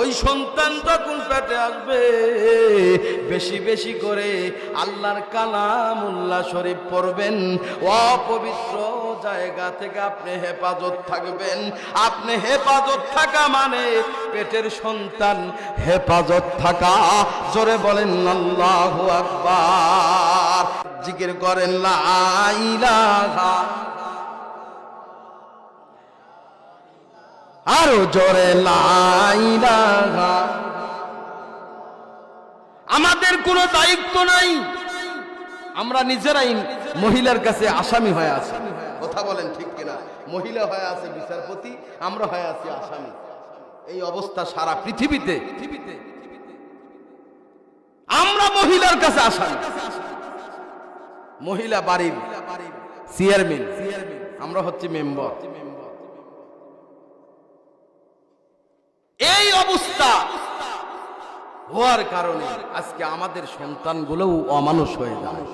ওই সন্তান যখন পেটে আসবে, বেশি বেশি করে আল্লাহর কালামুল্লাহ শরীফ পড়বেন। অপবিত্র জায়গা থেকে আপনি হেফাজত থাকবেন। আপনি হেফাজত থাকা মানে পেটের সন্তান হেফাজত থাকা। জোরে বলেন, আল্লাহ আকবার। জিকির করেন, লা আরও জোরে লাইলাহা আমাদের কোনো দায়িত্ব নাই। আমরা নিজেরাই মহিলার কাছে আসামি হয়ে আছি। কথা বলেন ঠিক কিনা? মহিলা হয়ে আছে বিচারপতি আমরা হয়ে আছি আসামি। এই অবস্থা সারা পৃথিবীতে। আমরা মহিলার কাছে আসামি। মহিলা বাড়ির চেয়ারম্যান আমরা হচ্ছে মেম্বার এই অবস্থা। হওয়ার কারণে আজকে আমাদের সন্তানগুলোও অমানুষ হয়ে যায়।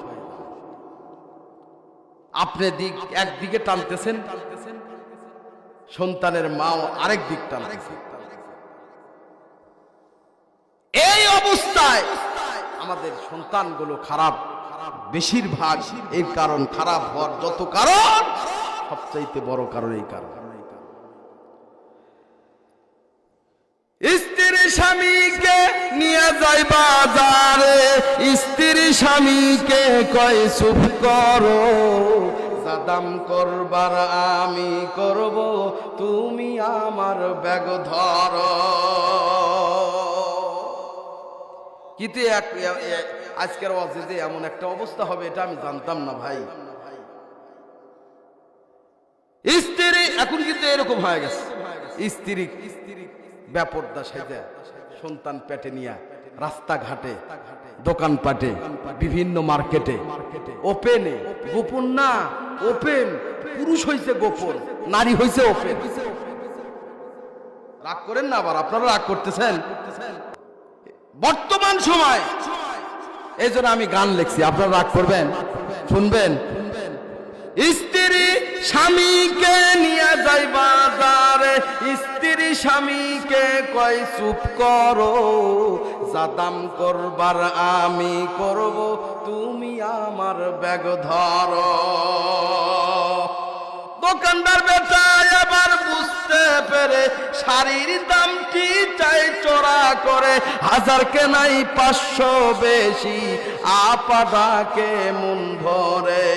আপনি দিক একদিকে টানতেছেন, সন্তানের মাও আরেক দিক টানতেছেন এই অবস্থায় আমাদের সন্তানগুলো খারাপ। বেশিরভাগ এই কারণ খারাপ হওয়ার যত কারণ, সবচাইতে বড় কারণ এই কারণ। স্ত্রী স্বামীকে নিয়ে যায় বাজারে স্ত্রী স্বামীকে কয়, চুপ করো সাদাম করবার আমি করব, তুমি আমার ব্যাগ ধর। কিন্তু আজকের অজিজে এমন একটা অবস্থা হবে, এটা আমি জানতাম না ভাই। স্ত্রী এখন কিন্তু এরকম হয়ে গেছে। স্ত্রী স্ত্রী ব্যাপরদা সেজে সন্তান পেটে নিয়ে রাস্তাঘাটে, দোকানপাটে, বিভিন্ন মার্কেটে ওপেনে গোপন না ওপেন পুরুষ হইছে গোপন, নারী হইছে ওপেন রাগ করেন না আবার, আপনারা রাগ করতেছেন? বর্তমান সময়, এই আমি গান লিখছি, আপনারা রাগ করবেন? শুনবেন? স্ত্রী স্বামীকে নিয়ে যাই বাজারে, স্ত্রী স্বামীকে কয়, চুপ করো জাদাম করবার আমি করব, তুমি আমার ব্যাগ ধরো। দোকানদার বেটা এবার বুঝতে পেরে, শাড়ির দামটি চাই চড়া করে, হাজার কেনাই পাঁচশো বেশি আপাদাকে মন ভরে।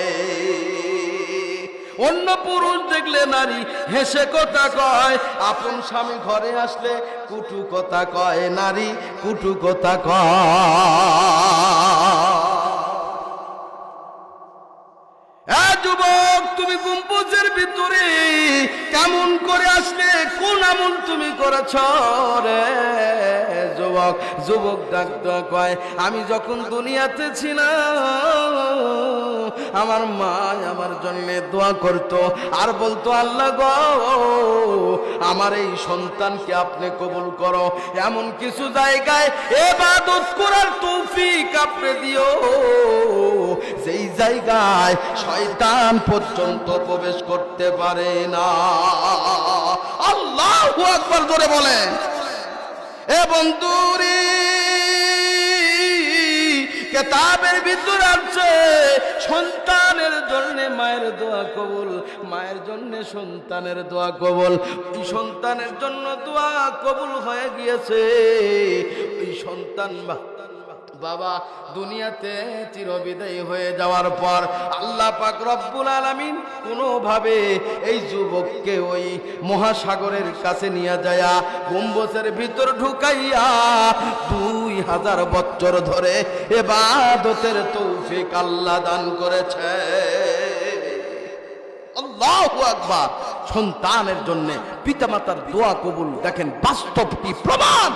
অন্য পুরুষ দেখলে নারী হেসে কথা কয়। আপন স্বামী ঘরে আসলে কুটু কথা কয়, নারী কুটু কথা কয়। যুবক, তুমি গম্বুজের ভিতরে কেমন করে আসলে? কোন আমল তুমি করেছ রে যুবক? যুবক ডাক কয়, আমি যখন দুনিয়াতে ছিলাম আমার মা আমার জন্য দোয়া করত। আর বলতো, আল্লাহ গো, আমার এই সন্তানকে আপনি কবুল করো। এমন কিছু জায়গায় এবাদত করার তৌফিক আপনি দিও। সেই জায়গায় শয়তান পর্যন্ত প্রবেশ করতে পারে না। আল্লাহ আকবার ধরে বলেন। এ বন্ধুরি কেতাবের ভিতর আছে, সন্তানের জন্য মায়ের দোয়া কবুল, মায়ের জন্য সন্তানের দোয়া কবুল। ওই সন্তানের জন্য দোয়া কবুল হয়ে গিয়েছে। ওই সন্তান বা- বাবা, দুনিয়াতে চিরবিদায়ী হয়ে যাওয়ার পর আল্লাহ পাক রব্বুল আলামিন কোনোভাবে এই যুবককে ওই মহাসাগরের কাছে নিয়ে যায়া গম্বুজের ভিতর ঢুকাইয়া দুই হাজার বছর ধরে এবাদতের তৌফিক আল্লাহ দান করেছে। আকবার। সন্তানের জন্য পিতামাতার দোয়া কবুল দেখেন, বাস্তব কি প্রমাণ?